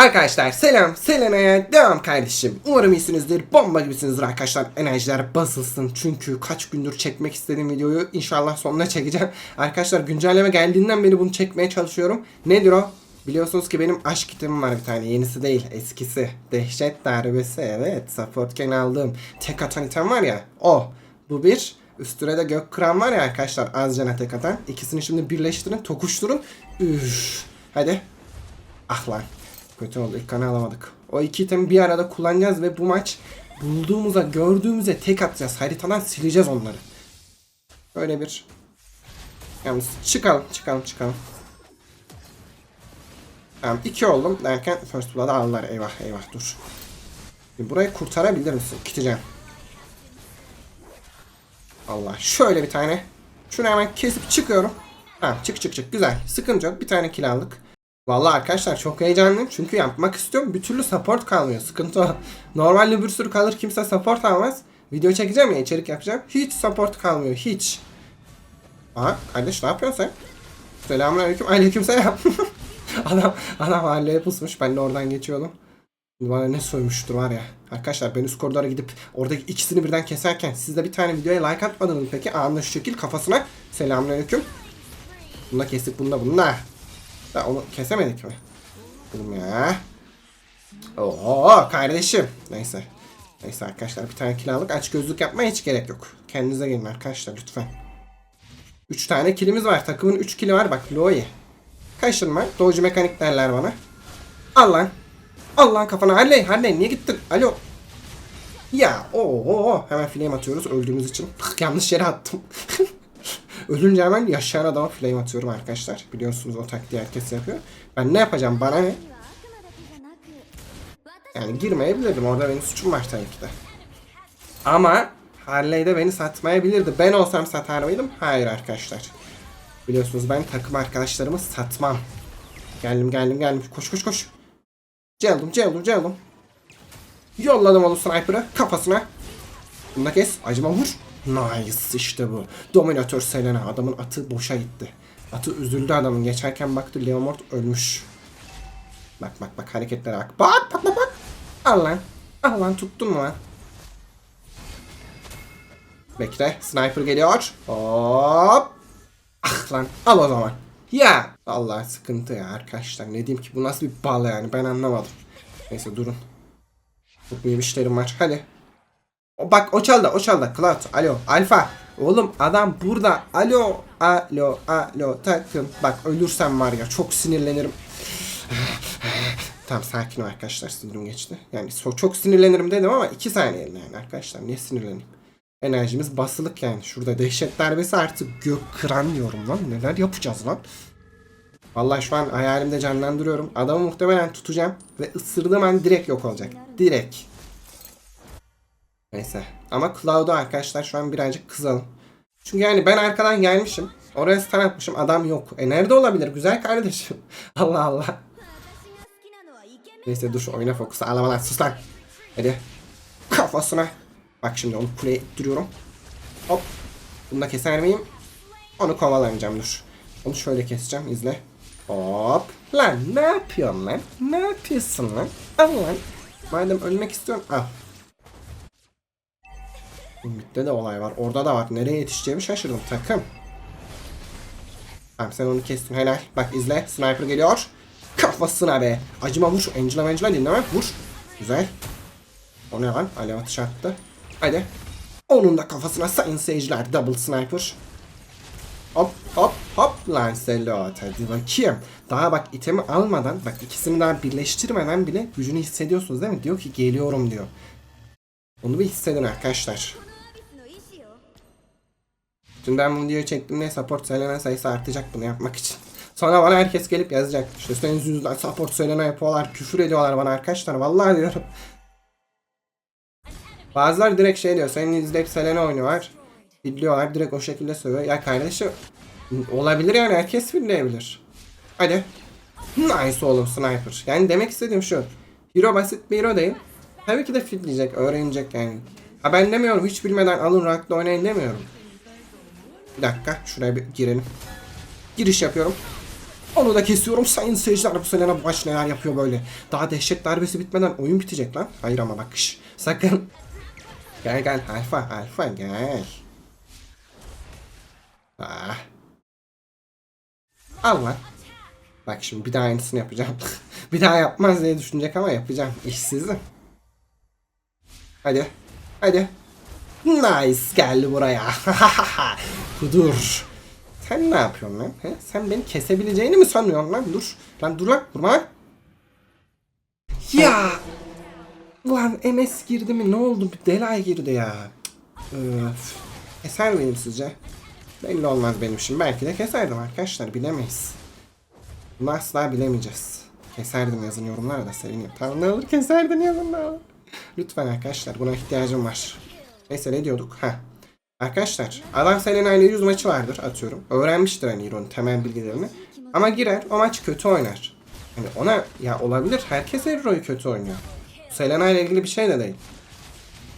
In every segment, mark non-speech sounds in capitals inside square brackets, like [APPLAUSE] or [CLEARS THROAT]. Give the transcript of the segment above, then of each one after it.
Arkadaşlar selam Selena'ya devam kardeşim. Umarım iyisinizdir. Bomba gibisinizdir arkadaşlar. Enerjiler basılsın. Çünkü kaç gündür çekmek istediğim videoyu inşallah sonuna çekeceğim. Arkadaşlar güncelleme geldiğinden beri bunu çekmeye çalışıyorum. Nedir o? Biliyorsunuz ki benim aşk kitabım var bir tane. Yenisi değil eskisi. Dehşet darbesi evet. Supportken aldığım tek atan item var ya. O. Bu bir. Üstüne de gök kıran var ya arkadaşlar az cana tek atan. İkisini şimdi birleştirin tokuşturun. Üf. Hadi. Ah lan. Kötü oldu. İlk kanı alamadık. O iki itemi bir arada kullanacağız ve bu maç bulduğumuza, gördüğümüze tek atacağız. Haritadan sileceğiz onları. Böyle bir... Yalnız çıkalım, çıkalım, çıkalım. Tamam iki oldum derken First Blood'ı aldılar. Eyvah eyvah dur. Burayı kurtarabilir misin? Gideceğim. Allah şöyle bir tane. Şunu hemen kesip çıkıyorum. Ha çık çık çık güzel. Sıkıntı yok. Bir tane kill aldık. Vallahi arkadaşlar çok heyecanlıyım çünkü yapmak istiyorum. Bir türlü support kalmıyor. Sıkıntı o. Normalde bir sürü kalır kimse support almaz. Video çekeceğim ya içerik yapacağım. Hiç support kalmıyor. Hiç. Aha kardeş ne yapıyorsun sen? Selamünaleyküm. Aleykümselam. [LAUGHS] adam adam mahalleye pusmuş. Ben de oradan geçiyordum. Bana ne soymuştur var ya. Arkadaşlar ben üst koridora gidip oradaki ikisini birden keserken siz de bir tane videoya like atmadınız peki? Şu şekil kafasına. Selamünaleyküm. Bunu da kestik bunu da bunu da. Da onu kesemedik mi? Oğlum ya. Oo kardeşim. Neyse. Neyse arkadaşlar bir tane kill aldık. Aç gözlük yapmaya hiç gerek yok. Kendinize gelin arkadaşlar lütfen. 3 tane kilimiz var. Takımın 3 kili var bak Loe. Kaşınma. Doğucu mekanik derler bana. Al lan. Al lan kafana. Halley Halley niye gittin? Alo. Ya o hemen flame atıyoruz öldüğümüz için. Yanlış yere attım. [LAUGHS] Ölünce hemen yaşayan adama flame atıyorum arkadaşlar. Biliyorsunuz o taktiği herkes yapıyor. Ben ne yapacağım bana ne? Yani girmeyebilirdim. Orada benim suçum var tabii ki de. Ama Harley de beni satmayabilirdi. Ben olsam satar mıydım? Hayır arkadaşlar. Biliyorsunuz ben takım arkadaşlarımı satmam. Geldim geldim geldim. Koş koş koş. Geldim geldim geldim. Yolladım onu sniper'ı kafasına. Bunu da kes. Acıma vur. Nice işte bu. Dominatör Selena. Adamın atı boşa gitti. Atı üzüldü adamın. Geçerken baktı Leomord ölmüş. Bak bak bak hareketlere bak. Bak bak bak bak. Al lan. Al lan tuttun mu lan? Bekle. Sniper geliyor. Hop. Ah lan. Al o zaman. Ya. Allah sıkıntı ya arkadaşlar. Ne diyeyim ki bu nasıl bir bal yani ben anlamadım. Neyse durun. Çok büyük işlerim var. Hadi. Bak o çaldı o çaldı. Cloud. Alo. Alfa. Oğlum adam burada. Alo. Alo. Alo. Takım. Bak ölürsem var ya çok sinirlenirim. [SIGHS] tamam sakin ol arkadaşlar. Sinirim geçti. Yani çok sinirlenirim dedim ama 2 saniye yani arkadaşlar. Niye sinirleneyim? Enerjimiz basılık yani. Şurada dehşet darbesi artık gök kıran diyorum lan. Neler yapacağız lan? Vallahi şu an hayalimde canlandırıyorum. Adamı muhtemelen tutacağım ve ısırdığım an direkt yok olacak. Direkt. Neyse. Ama Cloud'u arkadaşlar şu an birazcık kızalım. Çünkü yani ben arkadan gelmişim. Oraya stun atmışım. Adam yok. E nerede olabilir? Güzel kardeşim. [LAUGHS] Allah Allah. Neyse dur şu oyuna fokusu. Ağlama lan sus lan. Hadi. Kafasına. Bak şimdi onu kuleye ittiriyorum. Hop. Bunu da keser miyim? Onu kovalamayacağım dur. Onu şöyle keseceğim izle. Hop. Lan ne yapıyorsun lan? Ne yapıyorsun lan? Al lan. Madem ölmek istiyorsun al. Ümit'te de olay var. Orada da var. Nereye yetişeceğimi şaşırdım takım. Tamam sen onu kestin helal. Bak izle. Sniper geliyor. Kafasına be. Acıma vur. Angela Angela dinleme. Vur. Güzel. O ne lan? Alev atışı attı. Hadi. Onun da kafasına sayın seyirciler. Double sniper. Hop hop hop Lancelot hadi bakayım. Daha bak itemi almadan bak ikisini daha birleştirmeden bile gücünü hissediyorsunuz değil mi? Diyor ki geliyorum diyor. Onu bir hissedin arkadaşlar. Şimdi ben bu videoyu çektiğimde support söylenen sayısı artacak bunu yapmak için. Sonra bana herkes gelip yazacak. İşte senin yüzünden support söylenen yapıyorlar, küfür ediyorlar bana arkadaşlar. Vallahi diyorum. Bazıları direkt şey diyor. Senin izleyip Selena oyunu var. Biliyorlar direkt o şekilde söylüyor. Ya kardeşim olabilir yani herkes bilmeyebilir. Hadi. Nice oğlum sniper. Yani demek istediğim şu. Hero basit bir hero değil. Tabii ki de fitleyecek, öğrenecek yani. Ha ben demiyorum hiç bilmeden alın rankla oynayın demiyorum. Bir dakika şuraya bir girelim. Giriş yapıyorum. Onu da kesiyorum. Sayın seyirciler bu Selena baş neler yapıyor böyle. Daha dehşet darbesi bitmeden oyun bitecek lan. Hayır ama bak sakın. [LAUGHS] Gel gel alfa alfa gel. Ah. Al lan. Bak şimdi bir daha aynısını yapacağım. [LAUGHS] bir daha yapmaz diye düşünecek ama yapacağım. İşsizim. Hadi. Hadi. Nice geldi buraya. [LAUGHS] Kudur. Sen ne yapıyorsun lan? He? Sen beni kesebileceğini mi sanıyorsun lan? Dur. Lan dur lan. Durma lan. Ya. Ulan MS girdi mi? Ne oldu? Bir delay girdi ya. Öf. Keser miyim sizce? Belli olmaz benim için. Belki de keserdim arkadaşlar. Bilemeyiz. Bunu asla bilemeyeceğiz. Keserdim yazın yorumlara da sevinirim. Tamam ne olur keserdin yazın ne. Lütfen arkadaşlar buna ihtiyacım var. Neyse ne diyorduk? Ha. Arkadaşlar adam Selena ile 100 maçı vardır atıyorum. Öğrenmiştir hani Hero'nun temel bilgilerini. Ama girer o maç kötü oynar. Hani ona ya olabilir herkes Hero'yu kötü oynuyor. Selena ile ilgili bir şey de değil.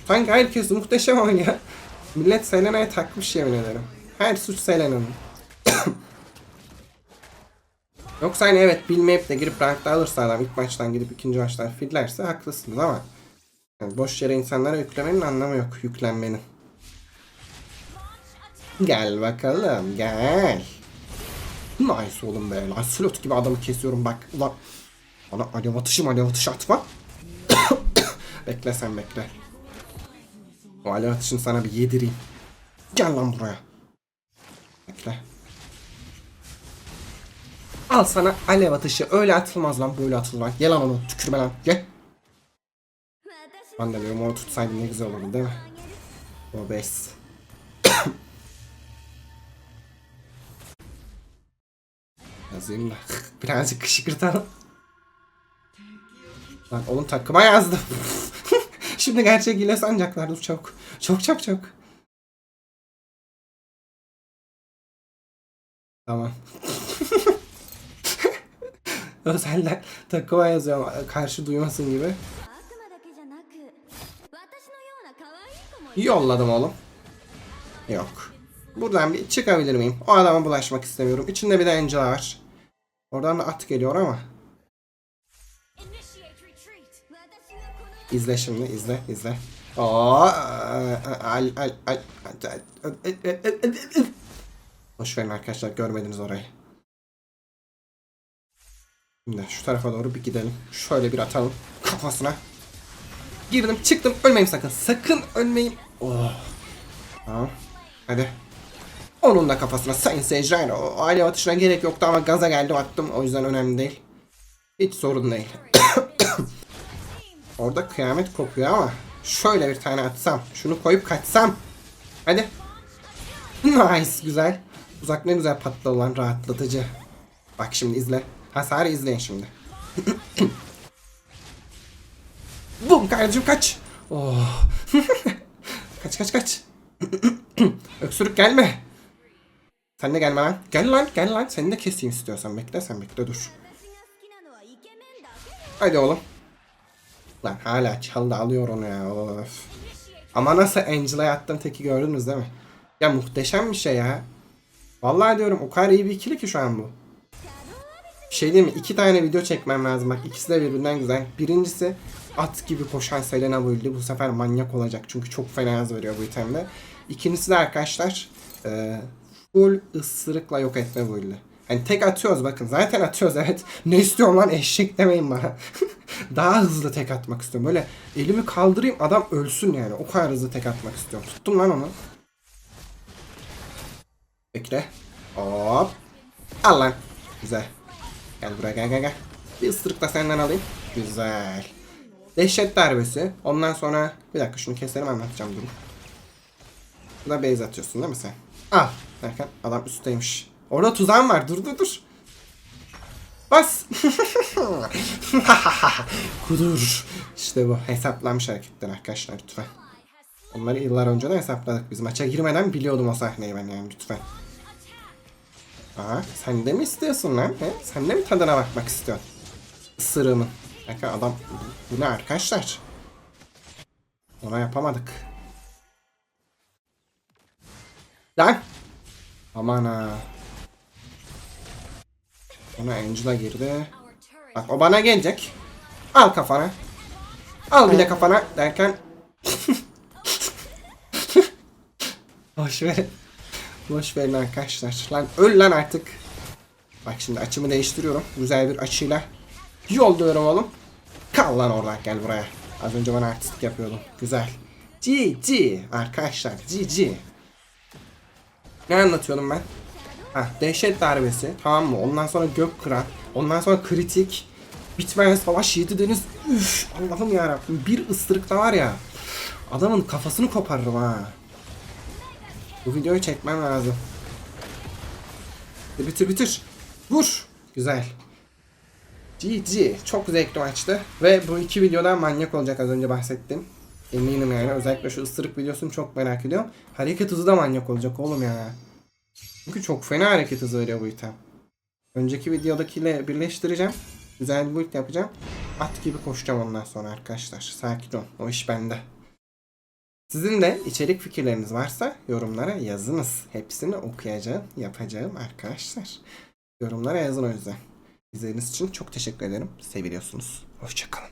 Sanki herkes muhteşem oynuyor. [LAUGHS] Millet Selena'ya takmış yemin ederim. Her suç Selena'nın. [COUGHS] Yoksa hani evet bilmeyip de girip rankta alırsa adam ilk maçtan gidip ikinci maçtan fillerse haklısınız ama yani boş yere insanlara yüklemenin anlamı yok yüklenmenin. Gel bakalım gel. Nice oğlum be lan slot gibi adamı kesiyorum bak ulan. Bana alev atışı alev atışı atma. [COUGHS] bekle sen bekle. O alev atışını sana bir yedireyim. Gel lan buraya. Bekle. Al sana alev atışı. Öyle atılmaz lan böyle atılır lan. Gel lan onu tükürme lan. Gel. Ben de diyorum onu tutsaydım ne güzel olurdu değil mi? O bes. [COUGHS] Yazayım da. [LAUGHS] Birazcık kışkırtalım. Lan oğlum takıma yazdım. [LAUGHS] Şimdi gerçek hile sanacaklar. Dur çabuk. Çok çok çok. Tamam. [LAUGHS] Özelden takıma yazıyorum karşı duymasın gibi. Yolladım oğlum. Yok. Buradan bir çıkabilir miyim? O adama bulaşmak istemiyorum. İçinde bir de Angela var. Oradan da at geliyor ama. İzle şimdi izle izle. Oo, al, al, al, Boş verin arkadaşlar görmediniz orayı. Şimdi şu tarafa doğru bir gidelim. Şöyle bir atalım kafasına. Girdim çıktım ölmeyin sakın. Sakın ölmeyin. Oh. Tamam. Hadi. Onun da kafasına sayın seyirciler. O aile atışına gerek yoktu ama gaza geldim attım. O yüzden önemli değil. Hiç sorun değil. [COUGHS] Orada kıyamet kopuyor ama şöyle bir tane atsam. Şunu koyup kaçsam. Hadi. Nice güzel. Uzak ne güzel patladı lan rahatlatıcı. Bak şimdi izle. Hasarı izleyin şimdi. [COUGHS] Bum kardeşim kaç. Oh. [LAUGHS] kaç kaç kaç. [CLEARS THROAT] Öksürük gelme. Sen de gelme lan. Gel lan gel lan. Seni de keseyim istiyorsan bekle sen bekle dur. Hadi oğlum. Lan hala çaldı alıyor onu ya. Of. Ama nasıl Angela'ya attığım teki gördünüz değil mi? Ya muhteşem bir şey ya. Vallahi diyorum o kadar iyi bir ikili ki şu an bu. Şey değil mi? İki tane video çekmem lazım. Bak ikisi de birbirinden güzel. Birincisi at gibi koşan Selena build'i. Bu sefer manyak olacak. Çünkü çok fena hız veriyor bu itemde. İkincisi de arkadaşlar e, full ısırıkla yok etme build'i. Hani tek atıyoruz bakın. Zaten atıyoruz evet. [LAUGHS] Ne istiyorum lan eşek demeyin bana. [LAUGHS] Daha hızlı tek atmak istiyorum. Böyle elimi kaldırayım adam ölsün yani. O kadar hızlı tek atmak istiyorum. Tuttum lan onu. Bekle. Hop. Al lan. Güzel. Gel buraya gel gel gel. Bir ısırık da senden alayım. Güzel. Dehşet darbesi. Ondan sonra bir dakika şunu keselim anlatacağım durum. Burada base atıyorsun değil mi sen? Al. Derken adam üstteymiş. Orada tuzağım var. Dur dur dur. Bas. [LAUGHS] Kudur. İşte bu. Hesaplanmış hareketler arkadaşlar lütfen. Onları yıllar önce de hesapladık biz. Maça girmeden biliyordum o sahneyi ben yani lütfen. Aa, sen de mi istiyorsun lan? He? Sen de mi tadına bakmak istiyorsun? Isırığımın. Bakın adam bu ne arkadaşlar? Ona yapamadık. Lan! Aman ha. Sonra Angela girdi. Bak o bana gelecek. Al kafana. Al bir de kafana derken. [LAUGHS] Boş verin. Boş verin arkadaşlar. Lan öl lan artık. Bak şimdi açımı değiştiriyorum. Güzel bir açıyla. Yolluyorum oğlum. Kal lan oradan gel buraya. Az önce bana artistik yapıyordun. Güzel. GG arkadaşlar GG. Ne anlatıyordum ben? Ha, dehşet darbesi tamam mı? Ondan sonra gök kıran. Ondan sonra kritik. Bitmeyen savaş yedi deniz. Üf Allah'ım yarabbim. Bir ısırıkta var ya. Adamın kafasını koparırım ha. Bu videoyu çekmem lazım. Bitir bitir bitir. Vur. Güzel. GG. Çok zevkli maçtı. Ve bu iki videodan manyak olacak az önce bahsettim. Eminim yani. Özellikle şu ısırık videosunu çok merak ediyorum. Hareket hızı da manyak olacak oğlum ya. Çünkü çok fena hareket hızı veriyor bu item. Önceki videodakiyle birleştireceğim. Güzel bir build yapacağım. At gibi koşacağım ondan sonra arkadaşlar. Sakin ol. O iş bende. Sizin de içerik fikirleriniz varsa yorumlara yazınız. Hepsini okuyacağım, yapacağım arkadaşlar. Yorumlara yazın o yüzden. İzlediğiniz için çok teşekkür ederim. Seviliyorsunuz. Hoşçakalın.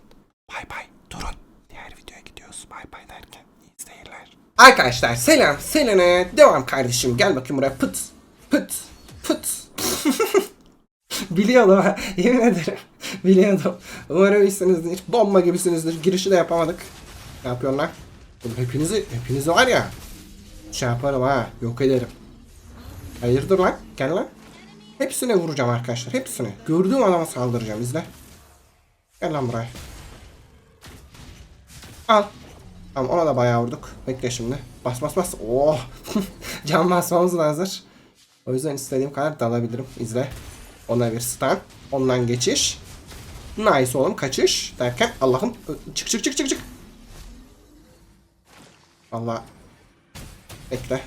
Bay bay. Durun. Diğer videoya gidiyoruz. Bay bay derken iyi seyirler. Arkadaşlar selam. Selene. Devam kardeşim. Gel bakayım buraya. Pıt. Pıt. Pıt. [LAUGHS] Biliyordum. [LAUGHS] Yemin ederim. Biliyordum. Umarım iyisinizdir. Bomba gibisinizdir. Girişi de yapamadık. Ne yapıyorlar? Oğlum hepinizi, hepinizi var ya. Şey yaparım ha. Yok ederim. Hayırdır lan? Gel lan. Hepsine vuracağım arkadaşlar. Hepsine. Gördüğüm adama saldıracağım. İzle. Gel lan buraya. Al. Tamam ona da bayağı vurduk. Bekle şimdi. Bas bas bas. Oh. [LAUGHS] Can basmamız hazır. O yüzden istediğim kadar dalabilirim. İzle. Ona bir stun. Ondan geçiş. Nice oğlum kaçış. Derken Allah'ım. Çık çık çık çık çık. Allah. Bekle.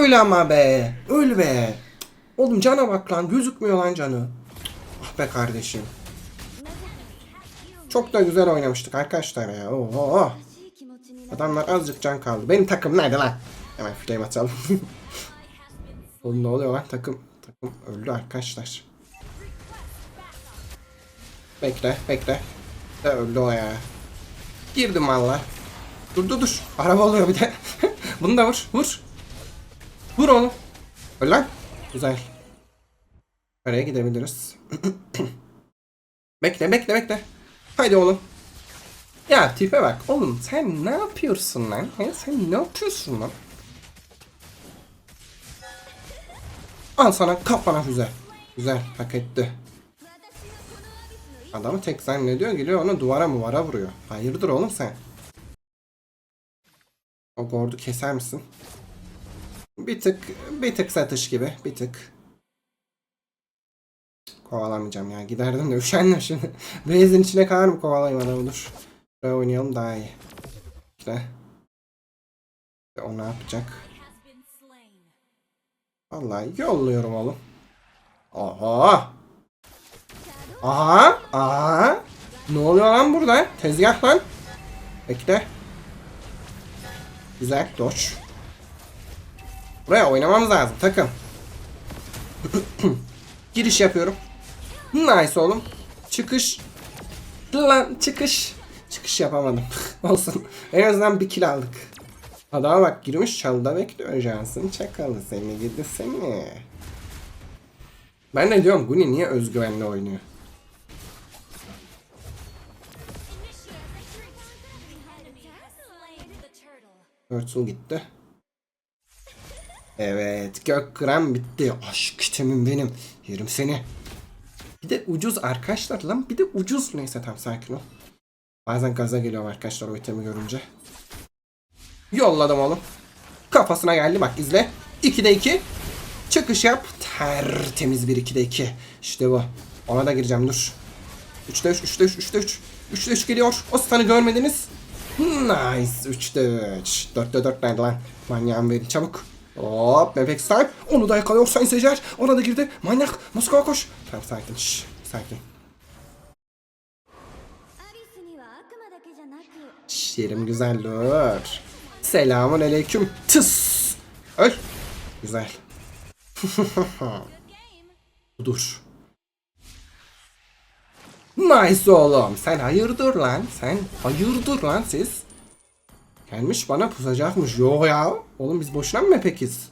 öyle ama be. Öl be. Oğlum cana bak lan. Gözükmüyor lan canı. Ah be kardeşim. Çok da güzel oynamıştık arkadaşlar ya. Oho. Adamlar azıcık can kaldı. Benim takım nerede lan? Hemen flame atalım. [LAUGHS] Oğlum ne oluyor lan takım? Takım öldü arkadaşlar. Bekle bekle. De öldü o ya. Girdim valla. Dur dur dur. Araba oluyor bir de. [LAUGHS] Bunu da vur vur. Vur onu. Öl lan. Güzel. Oraya gidebiliriz. [CLEARS THROAT] bekle, bekle, bekle. Haydi oğlum. Ya tipe bak oğlum sen ne yapıyorsun lan? He? Sen ne yapıyorsun lan? Al sana kafana füze. Güzel hak etti. Adamı tek zannediyor geliyor onu duvara muvara vuruyor. Hayırdır oğlum sen? O gordu keser misin? Bir tık bir tık satış gibi bir tık. Kovalamayacağım ya giderdim de üşendim şimdi. [LAUGHS] Base'in içine kadar mı kovalayayım adamı dur. Buraya oynayalım daha iyi. İşte. O ne yapacak? Vallahi yolluyorum oğlum. Aha. Aha. Aha. Ne oluyor lan burada? Tezgah lan. Bekle. Güzel. Dodge. Buraya oynamamız lazım takım. [CLEARS THROAT] Giriş yapıyorum. Nice oğlum. Çıkış. Lan çıkış. Çıkış yapamadım. [LAUGHS] Olsun. En azından bir kill aldık. Adama bak girmiş çalıda bekliyor Johnson. Çakalı seni gidi seni. Ben de diyorum Guni niye özgüvenle oynuyor? Turtle gitti. Evet gök kıran bitti. Aşk itemim benim. Yerim seni. Bir de ucuz arkadaşlar lan. Bir de ucuz. Neyse tamam sakin ol. Bazen gaza geliyorum arkadaşlar o itemi görünce. Yolladım oğlum. Kafasına geldi bak izle. 2'de 2. Çıkış yap. Tertemiz bir 2'de 2. İşte bu. Ona da gireceğim dur. 3'te 3, 3'te 3, 3'te 3. 3'te 3 geliyor. O stun'ı görmediniz. Nice. 3'te 3. 4'te 4 nerede lan? Manyağım verin çabuk. Hop bebek sahip. Onu da yakalıyor Sainz Ecer. Ona da girdi. Manyak. Moskova koş. Tamam sakin. Şş, sakin. Şş, yerim güzeldir. Selamun aleyküm. Tıs. Öl. Güzel. [LAUGHS] Dur. Nice oğlum. Sen hayırdır lan. Sen hayırdır lan siz. Gelmiş bana pusacakmış. Yok ya. Oğlum biz boşuna mı pekiz?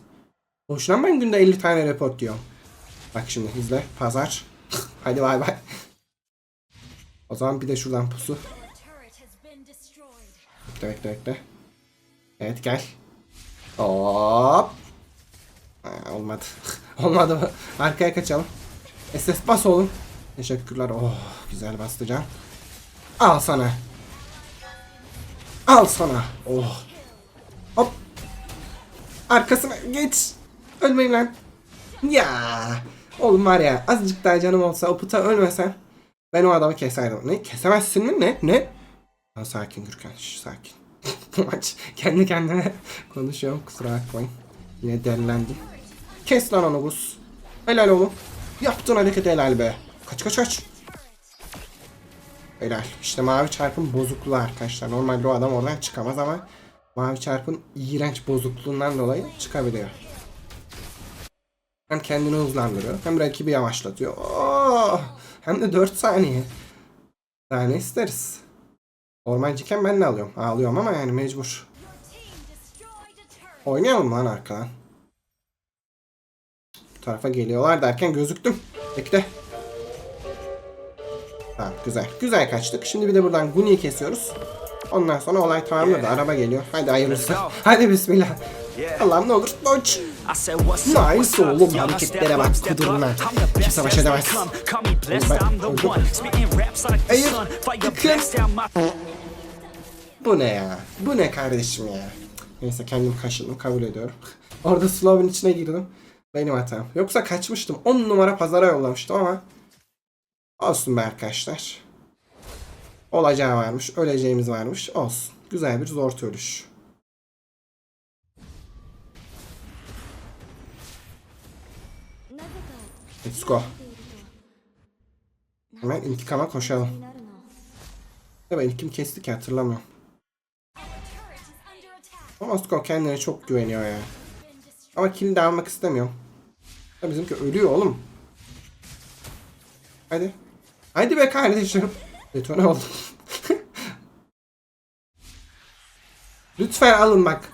Boşuna mı ben günde 50 tane report diyorum? Bak şimdi izle. Pazar. [LAUGHS] Hadi bay bay. O zaman bir de şuradan pusu. Bekle bekle bekle. Evet gel. Hop. Ha, olmadı. [LAUGHS] olmadı mı? Arkaya kaçalım. SS bas oğlum. Teşekkürler. Oh güzel bastı can. Al sana. Al sana. Oh. Hop. Arkasına geç. Ölmeyin lan. Ya. Oğlum var ya azıcık daha canım olsa o puta ölmesen ben o adamı keserdim. Ne? Kesemezsin mi? Ne? Ne? Ha, sakin Gürkan. Şş, sakin. [LAUGHS] Maç kendi kendine konuşuyorum. Kusura bakmayın. Yine delilendim. Kes lan onu Gus. Helal oğlum. Yaptığın hareket helal be. Kaç kaç kaç. Helal. İşte mavi çarpın bozukluğu arkadaşlar. Normalde o adam oradan çıkamaz ama mavi çarpın iğrenç bozukluğundan dolayı çıkabiliyor. Hem kendini hızlandırıyor hem rakibi yavaşlatıyor. Oh! Hem de 4 saniye. Daha ne isteriz? Ormancıken ben de alıyorum. Ağlıyorum ama yani mecbur. Oynayalım lan arkadan. Bu tarafa geliyorlar derken gözüktüm. Bekle. Tamam güzel. Güzel kaçtık. Şimdi bir de buradan Guni'yi kesiyoruz. Ondan sonra olay tamamladı. Araba geliyor. Hadi hayırlısı. Hadi bismillah. Allah'ım ne olur. Doç. Nice oğlum hareketlere bak kuduruna. Kimse baş edemez. Hayır. Bakın. Bu ne ya? Bu ne kardeşim ya? Neyse kendim kaşındım kabul ediyorum. [LAUGHS] Orada Slov'un içine girdim. Benim hatam. Yoksa kaçmıştım. 10 numara pazara yollamıştım ama Olsun be arkadaşlar. Olacağı varmış. Öleceğimiz varmış. Olsun. Güzel bir zor ölüş. Let's go. Hemen intikama koşalım. Tabii evet, kim kesti ki hatırlamıyorum. Moskov kendine çok güveniyor ya. Ama kill de almak istemiyorum. Ya bizimki ölüyor oğlum. Hadi. Hadi be kardeşim. Detone oldum. Lütfen alın bak.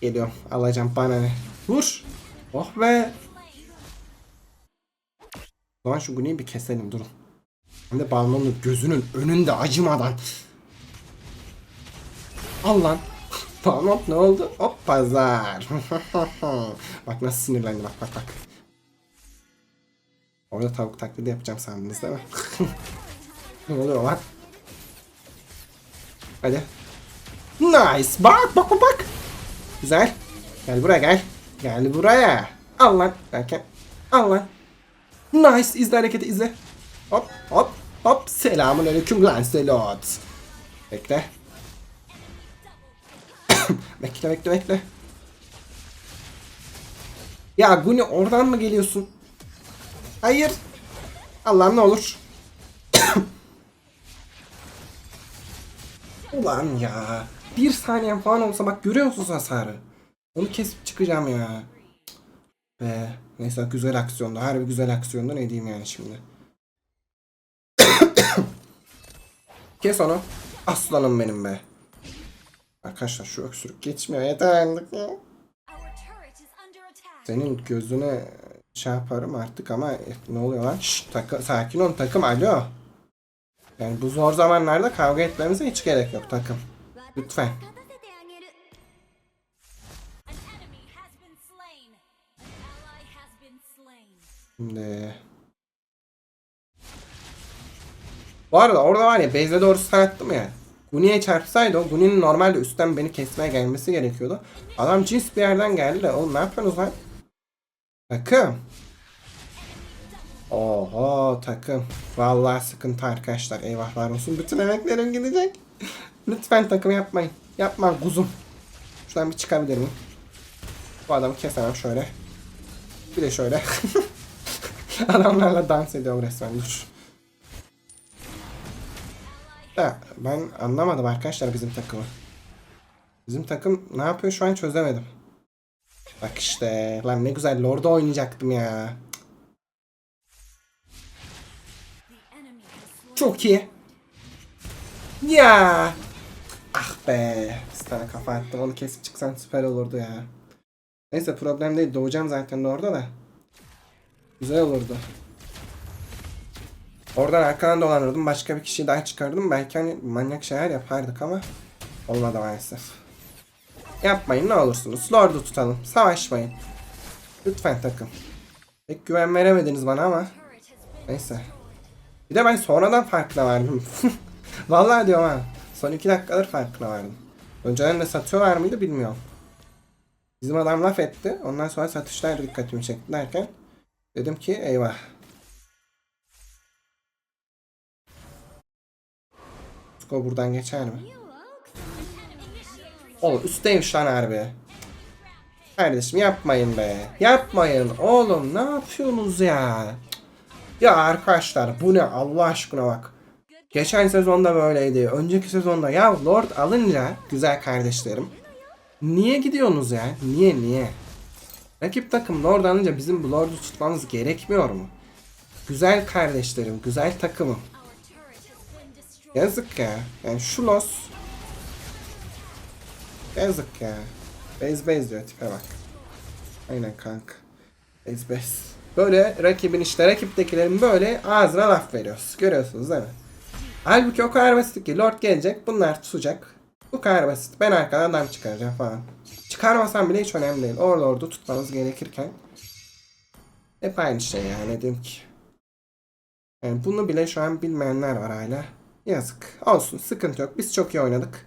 Geliyorum. Alacağım bana ne. Vur. Oh be. Zaman şu Guni'yi bir keselim durun. Hem de Balmon'un gözünün önünde acımadan. Al lan. Balmon ne oldu? Hop pazar. [LAUGHS] bak nasıl sinirlendi bak bak bak. Orada tavuk taklidi yapacağım sandınız değil mi? [LAUGHS] ne oluyor lan? Hadi. Nice. Bak bak bak bak. Güzel. Gel buraya gel. Gel buraya. Al lan. Derken. Al lan. Nice. İzle hareketi izle. Hop hop hop. Selamun aleyküm Lancelot. Bekle. [COUGHS] bekle bekle bekle. Ya Guni oradan mı geliyorsun? Hayır. Allah'ım ne olur. [COUGHS] Ulan ya. Bir saniyem falan olsa bak görüyor musunuz hasarı? Onu kesip çıkacağım ya. Be. Neyse güzel aksiyonda. Harbi güzel aksiyonda ne diyeyim yani şimdi. [COUGHS] Kes onu. Aslanım benim be. Arkadaşlar şu öksürük geçmiyor yeter artık. Senin gözüne şey yaparım artık ama eh, ne oluyor lan? Şşş, takı, sakin ol takım alo. Yani bu zor zamanlarda kavga etmemize hiç gerek yok takım. Lütfen. Şimdi... Bu arada orada var ya base'e doğru stun attım ya. Guni'ye çarpsaydı o Guni'nin normalde üstten beni kesmeye gelmesi gerekiyordu. Adam cins bir yerden geldi de oğlum ne yapıyorsunuz lan? Takım. Oho takım. Vallahi sıkıntı arkadaşlar. Eyvahlar olsun. Bütün emeklerim gidecek. [LAUGHS] Lütfen takım yapmayın. Yapma kuzum. Şuradan bir çıkabilir miyim? Bu adamı kesemem şöyle. Bir de şöyle. [LAUGHS] Adamlarla dans ediyorum resmen dur. Ya ben anlamadım arkadaşlar bizim takımı. Bizim takım ne yapıyor şu an çözemedim. Bak işte. Lan ne güzel Lord'da oynayacaktım ya. Çok iyi. Ya. Ah be. Bir tane kafa attım. Onu kesip çıksan süper olurdu ya. Neyse problem değil. Doğacağım zaten orada da. Güzel olurdu. Oradan arkadan dolanırdım. Başka bir kişiyi daha çıkardım. Belki hani manyak şeyler yapardık ama olmadı maalesef. Yapmayın ne olursunuz. Lord'u tutalım. Savaşmayın. Lütfen takım. Pek güven veremediniz bana ama. Neyse. Bir de ben sonradan farkına vardım. [LAUGHS] Vallahi diyorum ha. Son iki dakikadır farkına vardım. Önceden de satıyorlar mıydı bilmiyorum. Bizim adam laf etti. Ondan sonra satışlar dikkatimi çekti derken. Dedim ki eyvah. Sko buradan geçer mi? Oğlum üstteymiş lan harbi. Kardeşim yapmayın be. Yapmayın oğlum ne yapıyorsunuz ya? Ya arkadaşlar bu ne Allah aşkına bak. Geçen sezonda böyleydi. Önceki sezonda ya Lord alınca güzel kardeşlerim. Niye gidiyorsunuz ya? Niye niye? Rakip takım Lord alınca bizim bu Lord'u tutmamız gerekmiyor mu? Güzel kardeşlerim, güzel takımım. Yazık ya. Yani şu los. Yazık ya. Bez bez diyor tipe bak. Aynen kanka. Bez bez. Böyle rakibin işte rakiptekilerin böyle ağzına laf veriyoruz. Görüyorsunuz değil mi? Halbuki o kadar basit ki Lord gelecek bunlar tutacak. Bu kadar basit. Ben arkadan adam çıkaracağım falan. Çıkarmasam bile hiç önemli değil. Orada orada tutmanız gerekirken hep aynı şey yani diyeyim ki. Yani bunu bile şu an bilmeyenler var hala. Yazık. Olsun sıkıntı yok. Biz çok iyi oynadık.